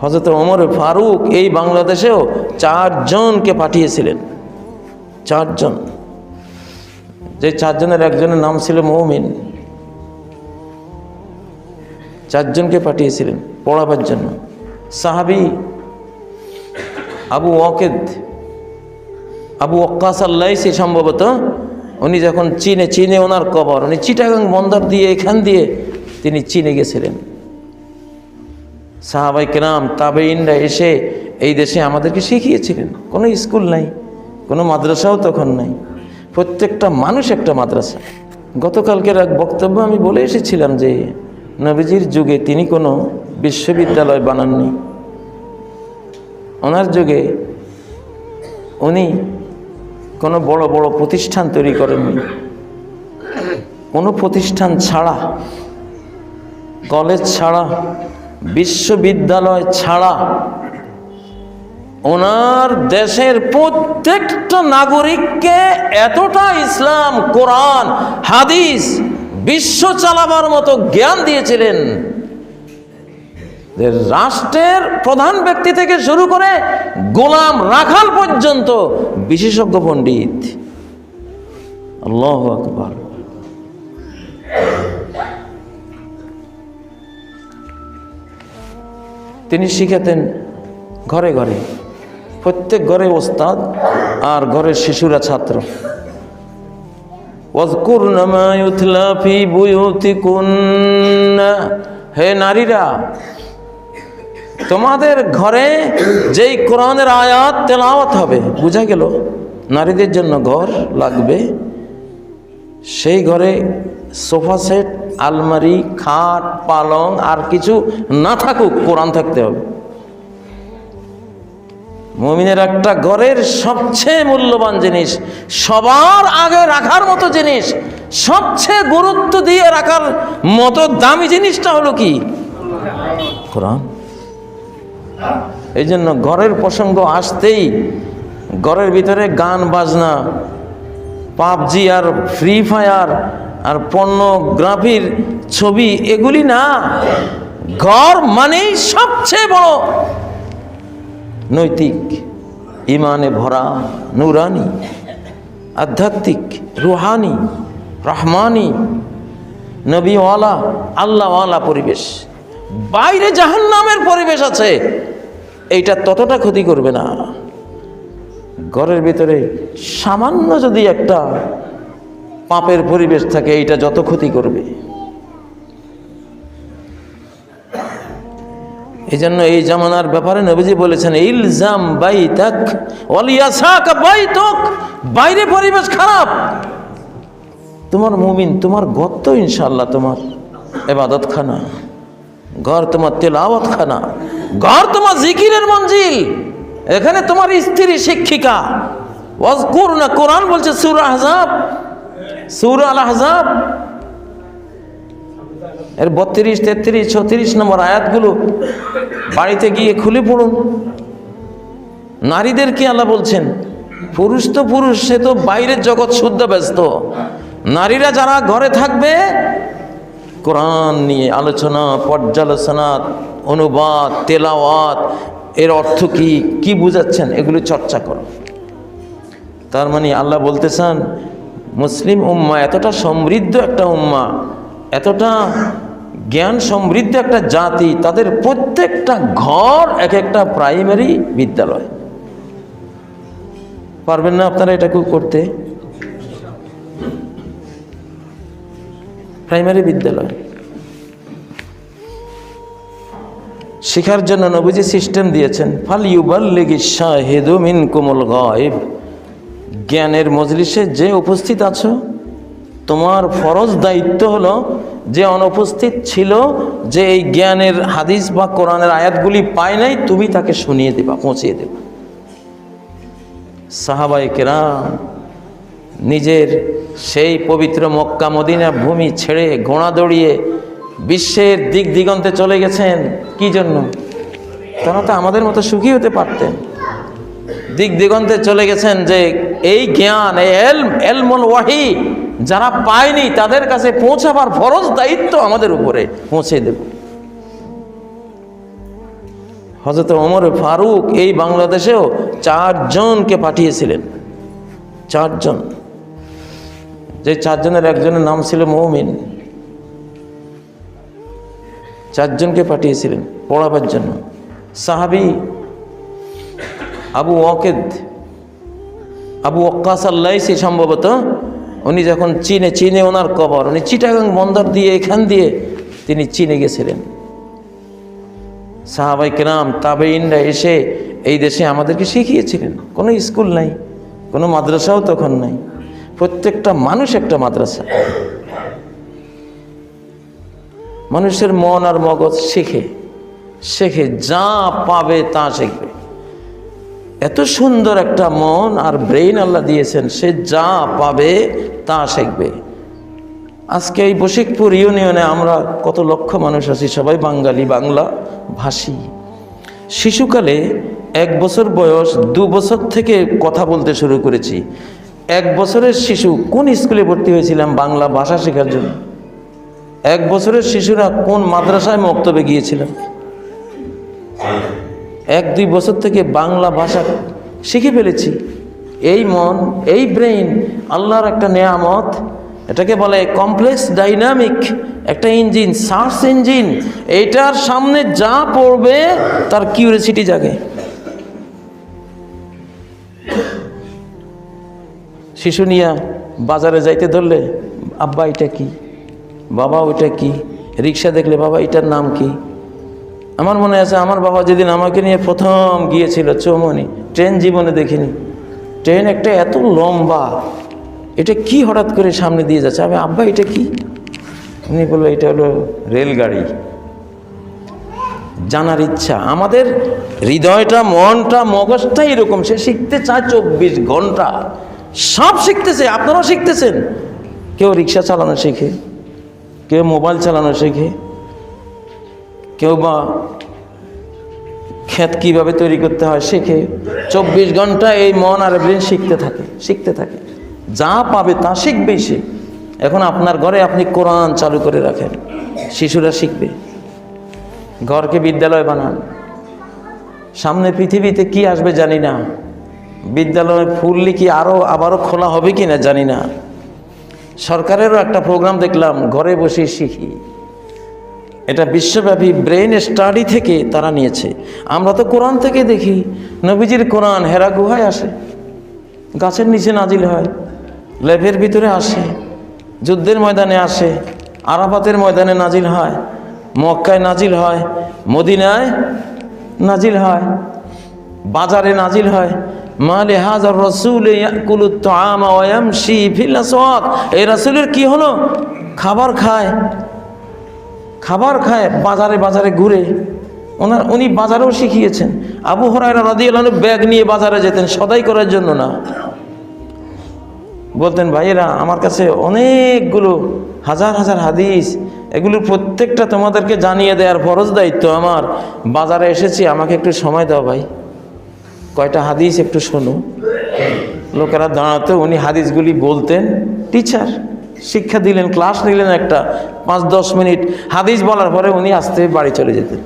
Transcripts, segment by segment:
হজরত ওমর ফারুক এই বাংলাদেশেও চারজনকে পাঠিয়েছিলেন। চারজন। যে চারজনের একজনের নাম ছিল মৌমিন। চারজনকে পাঠিয়েছিলেন পড়াবার জন্য। সাহাবি Abu Waqed, Abu Waqqas Allaisi সম্ভবত, উনি যখন চীনে চীনে ওনার কবর, উনি চিটাগাং বন্দর দিয়ে এখান দিয়ে তিনি চীনে গেছিলেন। সাহাবাই কেরাম তাবেইনরা এসে এই দেশে আমাদেরকে শিখিয়েছিলেন। কোনো স্কুল নাই, কোনো মাদ্রাসাও তখন নাই। প্রত্যেকটা মানুষ একটা মাদ্রাসা। গতকালকের এক বক্তব্য আমি বলে এসেছিলাম যে, নবীজির যুগে তিনি কোনো বিশ্ববিদ্যালয় বানাননি। ওনার যুগে উনি কোনো বড় বড় প্রতিষ্ঠান তৈরি করেননি। কোনো প্রতিষ্ঠান ছাড়া, কলেজ ছাড়া বিশ্ববিদ্যালয় ছাড়া ওনার দেশের প্রত্যেকটা নাগরিককে এতটা ইসলাম, কোরআন, হাদিস বিশ্ব চালাবার মতো জ্ঞান দিয়েছিলেন রাষ্ট্রের প্রধান ব্যক্তি থেকে শুরু করে গোলাম রাখাল পর্যন্ত বিশেষজ্ঞ পণ্ডিত। আল্লাহ আকবর। তিনি শিখাতেন ঘরে ঘরে। প্রত্যেক ঘরে ওস্তাদ আর ঘরের শিশুরা ছাত্র। হে নারীরা, তোমাদের ঘরে যেই কোরআনের আয়াত তেলাওয়াত হবে, বুঝা গেল? নারীদের জন্য ঘর লাগবে। সেই ঘরে সোফা সেট, আলমারি, খাট, পালং আর কিছু না থাকুক কোরআন থাকতে হবে। মমিনের একটা ঘরের সবচেয়ে মূল্যবান জিনিস, সবার আগে রাখার মতো জিনিস, সবচেয়ে গুরুত্ব দিয়ে রাখার মতো দামি জিনিসটা হলো কি? কোরআন। এই জন্য ঘরের প্রসঙ্গ আসতেই ঘরের ভিতরে গান, বাজনা পাবজি আর ফ্রি ফায়ার আর পর্নোগ্রাফির ছবি, এগুলি না। ঘর মানেই সবচেয়ে বড় নৈতিক ইমানে ভরা নুরানি, আধ্যাত্মিক, রুহানি, রহমানি, নবীওয়ালা, আল্লাহওয়ালা পরিবেশ। বাইরে জাহান্নামের পরিবেশ আছে, এইটা ততটা ক্ষতি করবে না। ঘরের ভিতরে সামান্য যদি একটা পাপের পরিবেশ থাকে, এইটা যত ক্ষতি করবে। এই জন্য এই জামানার ব্যাপারে নবীজি বলেছেন, ইলজাম বাইতাক, ওয়ালিয়াসাক বাইতুক, বাইরে পরিবেশ খারাপ। তোমার মুমিন, তোমার ঘর ইনশাল্লাহ তোমার এবাদত খানা ঘর তোমার তেলাওয়াত খানা ঘর তোমার জিকিরের মঞ্জিল। এখানে তোমার স্ত্রী শিক্ষিকা। না কোরআন বলছে সুর আহজাব? সুর আল আহজাব এর বত্রিশ, তেত্রিশ, ছত্রিশ নম্বর আয়াতগুলো বাড়িতে গিয়ে খুলে পড়ুন। নারীদেরকে আল্লাহ বলছেন? পুরুষ তো পুরুষ, সে তো বাইরের জগৎ শুদ্ধ, ব্যস্ত। নারীরা যারা ঘরে থাকবে, কোরআন নিয়ে আলোচনা, পর্যালোচনা, অনুবাদ, তেলাওয়াত এর অর্থ কি? কি বুঝাচ্ছেন? এগুলো চর্চা করো। তার মানে আল্লাহ বলতে চান মুসলিম উম্মা এতটা সমৃদ্ধ একটা উম্মা, এতটা জ্ঞান সমৃদ্ধ একটা জাতি, তাদের প্রত্যেকটা ঘর এক একটা প্রাইমারি বিদ্যালয়। পারবেন না আপনারা এটা করতে? প্রাইমারি বিদ্যালয়। শেখার জন্য নবীজি সিস্টেম দিয়েছেন ফাল ইউবাল্লিগি শাহিদু মিন কুমুল গায়েব। জ্ঞানের মজলিসে যে উপস্থিত আছো, তোমার ফরজ দায়িত্ব হলো যে অনুপস্থিত ছিল, যে এই জ্ঞানের হাদিস বা কোরআনের আয়াতগুলি পায় নাই, তুমি তাকে শুনিয়ে দেবা, পৌঁছিয়ে দেবা। সাহাবাই কেরাম নিজের সেই পবিত্র মক্কা মদিনা ভূমি ছেড়ে ঘোড়া দৌড়িয়ে বিশ্বের দিক দিগন্তে চলে গেছেন, কি জন্য? তারা তো আমাদের মতো সুখী হতে পারতেন। দিক দিগন্তে চলে গেছেন যে এই জ্ঞান, এই এলম, এলমুল ওয়াহি যারা পায়নি, তাদের কাছে পৌঁছাবার ফরজ দায়িত্ব আমাদের উপরে পৌঁছে দেব। হজরত ওমর ফারুক এই বাংলাদেশেও চারজনকে পাঠিয়েছিলেন। চারজন। যে চারজনের একজনের নাম ছিল মৌমিন। চারজনকে পাঠিয়েছিলেন পড়াবার জন্য। সাহাবি Abu Waqed, Abu Waqqas Allaisi সম্ভবত, উনি যখন চীনে চীনে ওনার কবর, উনি চিটাগাং বন্দর দিয়ে এখান দিয়ে তিনি চীনে গেছিলেন। সাহাবাই কেরাম তাবেইনরা এসে এই দেশে আমাদেরকে শিখিয়েছিলেন। কোনো স্কুল নাই, কোনো মাদ্রাসাও তখন নাই। প্রত্যেকটা মানুষ একটা মাদ্রাসা। মানুষের মন আর মগজ শেখে শেখে যা পাবে তা শিখবে। এত সুন্দর একটা মন আর ব্রেইন আল্লাহ দিয়েছেন, সে যা পাবে তা শিখবে। আজকে এই বশিকপুর ইউনিয়নে আমরা কত লক্ষ মানুষ আছি, সবাই বাঙালি, বাংলা ভাষী। শিশুকালে এক বছর বয়স, দু বছর থেকে কথা বলতে শুরু করেছি। এক বছরের শিশু কোন স্কুলে ভর্তি হয়েছিলাম বাংলা ভাষা শেখার জন্য? এক বছরের শিশুরা কোন মাদ্রাসায় মক্তবে গিয়েছিলাম এক দুই বছর থেকে বাংলা ভাষা শিখে ফেলেছি। এই মন, এই ব্রেইন, আল্লাহর একটা নেয়ামত, এটাকে বলে কমপ্লেক্স ডাইনামিক, একটা ইঞ্জিন, সার্চ ইঞ্জিন। এইটার সামনে যা পড়বে, তার কিউরিয়াসিটি জাগে। শিশু নিয়া বাজারে যাইতে ধরলে, আব্বা, এটা কি? বাবা, ওইটা কি? রিক্সা দেখলে, বাবা, এটার নাম কি? আমার মনে আছে, আমার বাবা যেদিন আমাকে নিয়ে প্রথম গিয়েছিল চৌমনি ট্রেন জীবনে দেখিনি। ট্রেন একটা এত লম্বা, এটা কি হঠাৎ করে সামনে দিয়ে যাচ্ছে? আমি, আব্বা, এটা কি? উনি বলল, এটা হলো রেলগাড়ি। জানার ইচ্ছা। আমাদের হৃদয়টা, মনটা, মগজটা এরকম। সে শিখতে চায় চব্বিশ ঘণ্টা। সব শিখতেছে, আপনারাও শিখতেছেন। কেউ রিক্সা চালানো শেখে। কেউ মোবাইল চালানো শেখে? কেউ বা ক্ষেত কীভাবে তৈরি করতে হয় শেখে? চব্বিশ ঘণ্টা এই মন আর ব্রেন শিখতে থাকে শিখতে থাকে। যা পাবে তা শিখবেই সে। এখন আপনার ঘরে আপনি কোরআন চালু করে রাখেন, শিশুরা শিখবে। ঘরকে বিদ্যালয় বানান। সামনে পৃথিবীতে কি আসবে জানি না। বিদ্যালয়ে ফুললি কি আরও আবারও খোলা হবে কি না জানি না। সরকারেরও একটা প্রোগ্রাম দেখলাম, ঘরে বসে শিখি। এটা বিশ্বব্যাপী ব্রেন স্টাডি থেকে তারা নিয়েছে। আমরা তো কোরআন থেকে দেখি, নবীজির কোরআন হেরা গুহায় আসে, গাছের নিচে নাজিল হয় ল্যাবের ভিতরে আসে, যুদ্ধের ময়দানে আসে, আরাফাতের ময়দানে নাজিল হয়, মক্কায় নাজিল হয়, মদিনায় নাজিল হয়, বাজারে নাজিল হয় মালে হাজার রসুল এই রাসুলের কি হলো? খাবার খায়। খাবার খায়, বাজারে বাজারে ঘুরে। ওনার, উনি বাজারেও শিখিয়েছেন। আবু হরাইরা রাদি ব্যাগ নিয়ে বাজারে যেতেন, সদাই করার জন্য না। বলতেন, ভাইয়েরা, আমার কাছে অনেকগুলো, হাজার হাজার হাদিস। এগুলোর প্রত্যেকটা তোমাদেরকে জানিয়ে দেওয়ার ফরজ দায়িত্ব আমার। বাজারে এসেছি, আমাকে একটু সময় দাও ভাই। কয়টা হাদিস একটু শোনো। লোকেরা দাঁড়াতে, উনি হাদিসগুলি বলতেন। টিচার শিক্ষা দিলেন ক্লাস নিলেন একটা পাঁচ, দশ মিনিট। হাদিস বলার পরে উনি আসতে বাড়ি চলে যেতেন।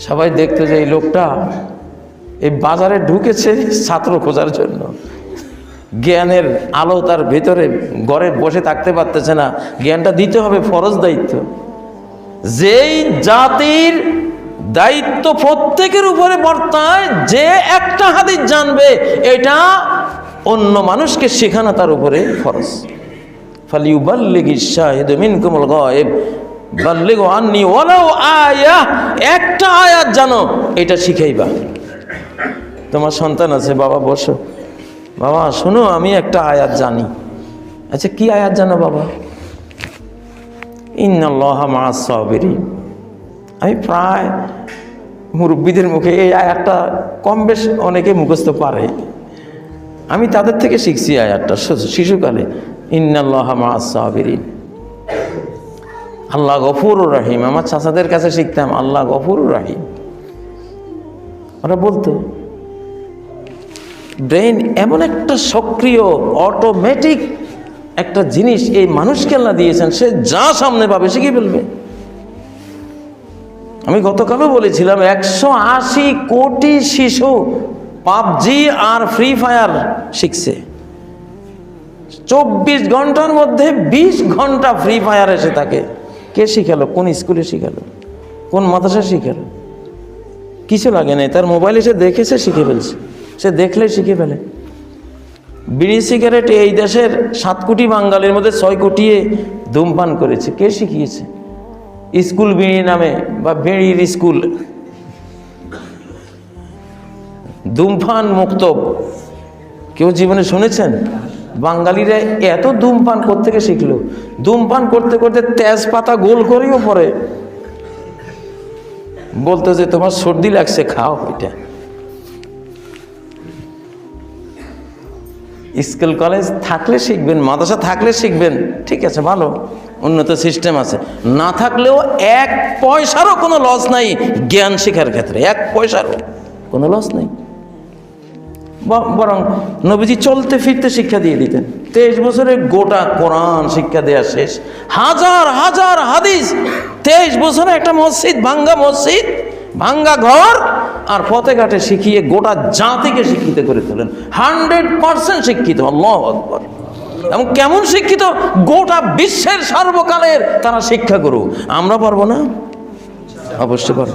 সবাই দেখতো যে এই লোকটা এই বাজারে ঢুকেছে ছাত্র খোঁজার জন্য। জ্ঞানের আলো তার ভেতরে, ঘরে বসে থাকতে পারতেছে না। জ্ঞানটা দিতে হবে, ফরজ দায়িত্ব। যেই জাতির দায়িত্ব প্রত্যেকের উপরে বর্তায়, যে একটা হাদিস জানবে, এটা অন্য মানুষকে শেখানো তার উপরে ফরজ। ফালিউবাল্লিগি শাহিদ মিনকুমুল গায়েব, বাল্লিগু আন্নি ওয়ালাউ আয়া, একটা আয়াত জানো, এটা শিখাইবা। তোমার সন্তান আছে, বাবা বসো। বাবা, শোনো, আমি একটা আয়াত জানি। আচ্ছা কি আয়াত জানো বাবা? ইন্নাল্লাহ মা সাবিরিন। আমি প্রায় মুরব্বীদের মুখে এই আয়াতটা কম বেশ অনেকে মুখস্থ পারে। আমি তাদের থেকে শিখছি আয়াতটা। শিশুকালে, ইন্নাল্লাহ আল্লাহ গফুর রাহিম। আমার চাচাদের কাছে শিখতাম, আল্লাহ গফুর রাহিম। ওরা বলতো ব্রেন এমন একটা সক্রিয়, অটোমেটিক একটা জিনিস এই মানুষকে আল্লাহ দিয়েছেন, সে যা সামনে পাবে শিখে ফেলবে আমি গতকালও বলেছিলাম, একশো আশি কোটি শিশু পাবজি আর ফ্রি ফায়ার শিখছে। চব্বিশ ঘণ্টার মধ্যে বিশ ঘণ্টা ফ্রি ফায়ার এসে থাকে। কে শিখালো? কোন স্কুলে শিখালো? কোন মাদ্রাসা শিখালো? কিছু লাগে নাই। তার মোবাইল এসে দেখে সে শিখে ফেলছে। সে দেখলে, শিখে ফেলে। বিড়ি, সিগারেট, এই দেশের সাত কোটি বাঙালির মধ্যে ছয় কোটি ধূমপান করেছে। কে শিখিয়েছে? স্কুল বিড়ি নামে বা বেড়ির স্কুল। ধূমপান মুক্ত। কেউ জীবনে শুনেছেন? বাঙালিরা এত ধূমপান থেকে শিখলো? ধূমপান করতে করতে তেজপাতা গোল করেও পরে বলতো যে তোমার সর্দি লাগছে, খাও এটা। স্কুল, কলেজ থাকলে শিখবেন, মাদ্রাসা থাকলে শিখবেন। ঠিক আছে, ভালো। উন্নত সিস্টেম আছে। না থাকলেও এক পয়সারও কোনো লস নাই জ্ঞান শেখার ক্ষেত্রে, এক পয়সারও কোনো লস নেই। বরং নবীজি চলতে ফিরতে শিক্ষা দিয়ে দিতেন। তেইশ বছরে গোটা কোরআন শিক্ষা দেওয়া শেষ। হাজার হাজার হাদিস, তেইশ বছরে একটা মসজিদ, ভাঙ্গা মসজিদ, ভাঙ্গা ঘর, আর পথে ঘাটে শিখিয়ে গোটা জাতিকে শিক্ষিত করে তোলেন। হান্ড্রেড পার্সেন্ট শিক্ষিত, আল্লাহ আকবর। এবং কেমন শিক্ষিত গোটা বিশ্বের সর্বকালের তারা শিক্ষা করুক আমরা পারব না? অবশ্যই পারব।